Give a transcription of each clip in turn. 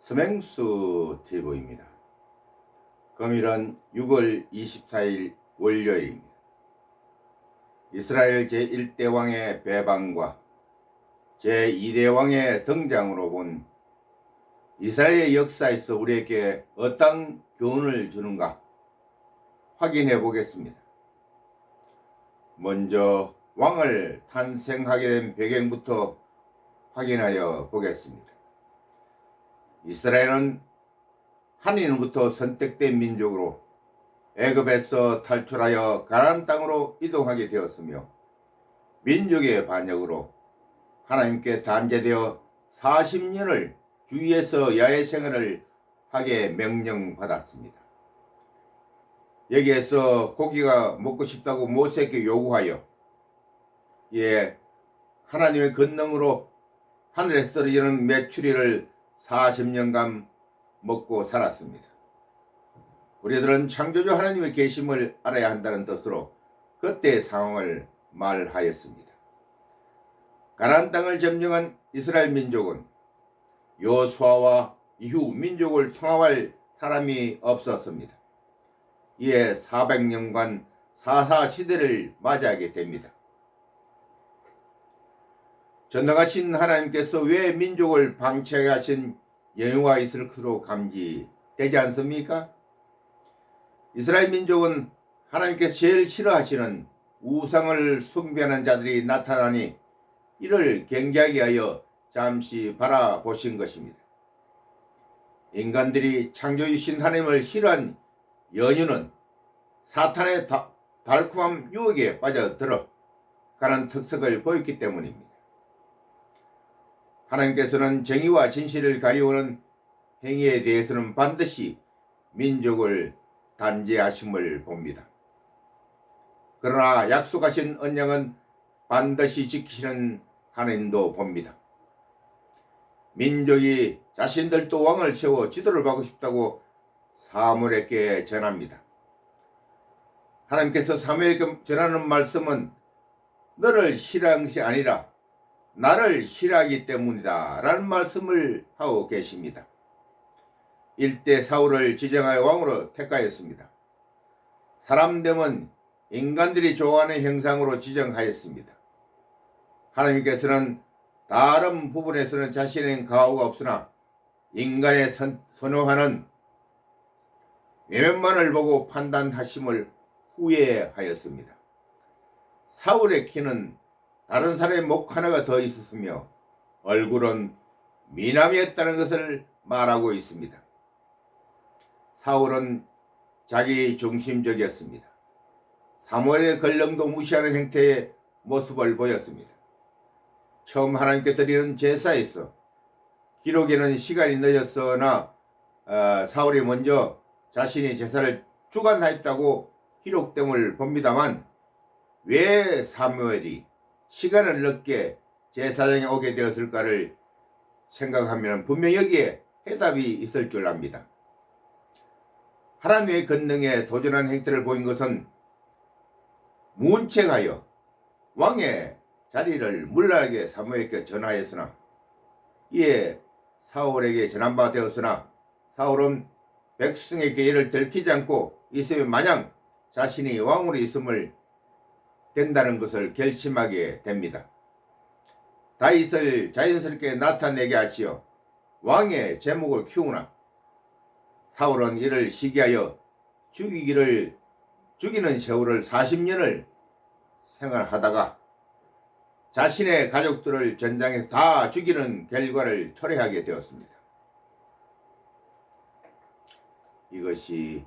스맹수 TV입니다. 금일은 6월 24일 월요일입니다. 이스라엘 제1대 왕의 배반과 제2대 왕의 등장으로 본 이스라엘의 역사에서 우리에게 어떤 교훈을 주는가 확인해 보겠습니다. 먼저 왕을 탄생하게 된 배경부터 확인하여 보겠습니다. 이스라엘은 한인으로부터 선택된 민족으로 애굽에서 탈출하여 가나안 땅으로 이동하게 되었으며 민족의 반역으로 하나님께 단죄되어 40년을 주위에서 야외 생활을 하게 명령받았습니다. 여기에서 고기가 먹고 싶다고 모세에게 요구하여 예 하나님의 권능으로 하늘에서 떨어지는 메추리를 40년간 먹고 살았습니다. 우리들은 창조주 하나님의 계심을 알아야 한다는 뜻으로 그때의 상황을 말하였습니다. 가나안 땅을 점령한 이스라엘 민족은 요수아와 이후 민족을 통합할 사람이 없었습니다. 이에 400년간 사사 시대를 맞이하게 됩니다. 전능하신 하나님께서 왜 민족을 방치하게 하신 여유가 있을 것으로 감지되지 않습니까? 이스라엘 민족은 하나님께서 제일 싫어하시는 우상을 숭배하는 자들이 나타나니 이를 경계하게 하여 잠시 바라보신 것입니다. 인간들이 창조주신 하나님을 싫어한 연유는 사탄의 다, 달콤한 유혹에 빠져들어 가는 특색을 보였기 때문입니다. 하나님께서는 정의와 진실을 가리우는 행위에 대해서는 반드시 민족을 단죄하심을 봅니다. 그러나 약속하신 언약은 반드시 지키시는 하나님도 봅니다. 민족이 자신들도 왕을 세워 지도를 받고 싶다고 사무엘에게 전합니다. 하나님께서 사무엘에게 전하는 말씀은 너를 싫어한 아니라 나를 싫어하기 때문이다 라는 말씀을 하고 계십니다. 일대 사울을 지정하여 왕으로 택하였습니다. 사람됨은 인간들이 좋아하는 형상으로 지정하였습니다. 하나님께서는 다른 부분에서는 자신의 가오가 없으나 인간의 선, 선호하는 외면만을 보고 판단하심을 후회하였습니다. 사울의 키는 다른 사람의 목 하나가 더 있었으며 얼굴은 미남이었다는 것을 말하고 있습니다. 사울은 자기 중심적이었습니다. 사무엘의 권령도 무시하는 형태의 모습을 보였습니다. 처음 하나님께 드리는 제사에서 기록에는 시간이 늦었으나 어, 사울이 먼저 자신이 제사를 주관하였다고 기록됨을 봅니다만 왜 사무엘이 시간을 늦게 제사장에 오게 되었을까를 생각하면 분명 여기에 해답이 있을 줄 압니다. 하나님의 권능에 도전한 행태를 보인 것은 문책하여 왕의 자리를 물러나게 사무엘께 전하였으나 이에 사울에게 전한 바 되었으나 사울은 백성에게 이를 들키지 않고 있으면 마냥 자신이 왕으로 있음을 된다는 것을 결심하게 됩니다. 다윗을 자연스럽게 나타내게 하시어 왕의 제목을 키우나 사울은 이를 시기하여 죽이기를 죽이는 세월을 40년을 생활하다가 자신의 가족들을 전장에서 다 죽이는 결과를 초래하게 되었습니다. 이것이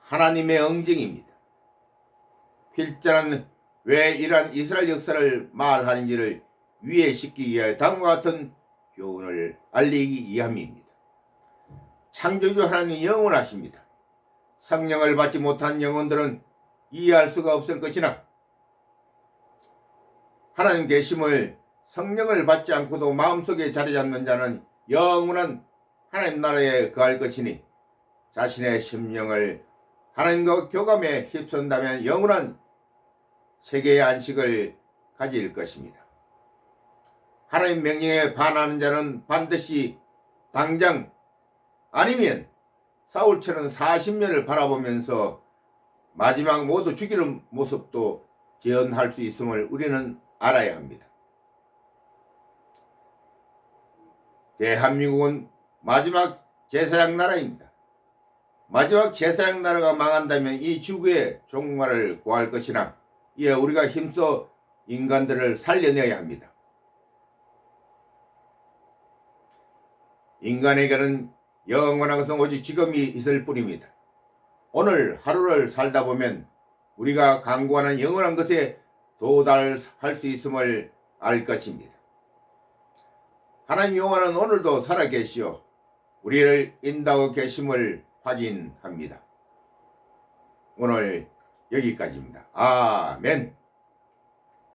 하나님의 응징입니다. 필자는 왜 이러한 이스라엘 역사를 말하는지를 위해시키기 위하여 다음과 같은 교훈을 알리기 위함입니다. 창조주 하나님이 영원하십니다. 성령을 받지 못한 영혼들은 이해할 수가 없을 것이나 하나님 계심을 성령을 받지 않고도 마음속에 자리 잡는 자는 영원한 하나님 나라에 거할 것이니 자신의 심령을 하나님과 교감에 휩쓴다면 영원한 세계의 안식을 가질 것입니다. 하나님 명령에 반하는 자는 반드시 당장 아니면 사울처럼 40년을 바라보면서 마지막 모두 죽이는 모습도 재현할 수 있음을 우리는 알아야 합니다. 대한민국은 마지막 제사장 나라입니다. 마지막 제사장 나라가 망한다면 이 지구의 종말을 구할 것이나 이에 우리가 힘써 인간들을 살려내야 합니다. 인간에게는 영원한 것은 오직 지금이 있을 뿐입니다. 오늘 하루를 살다 보면 우리가 강구하는 영원한 것에 도달할 수 있음을 알 것입니다. 하나님 영원은 오늘도 살아계시오 우리를 인도하고 계심을 확인합니다. 오늘 여기까지입니다. 아멘.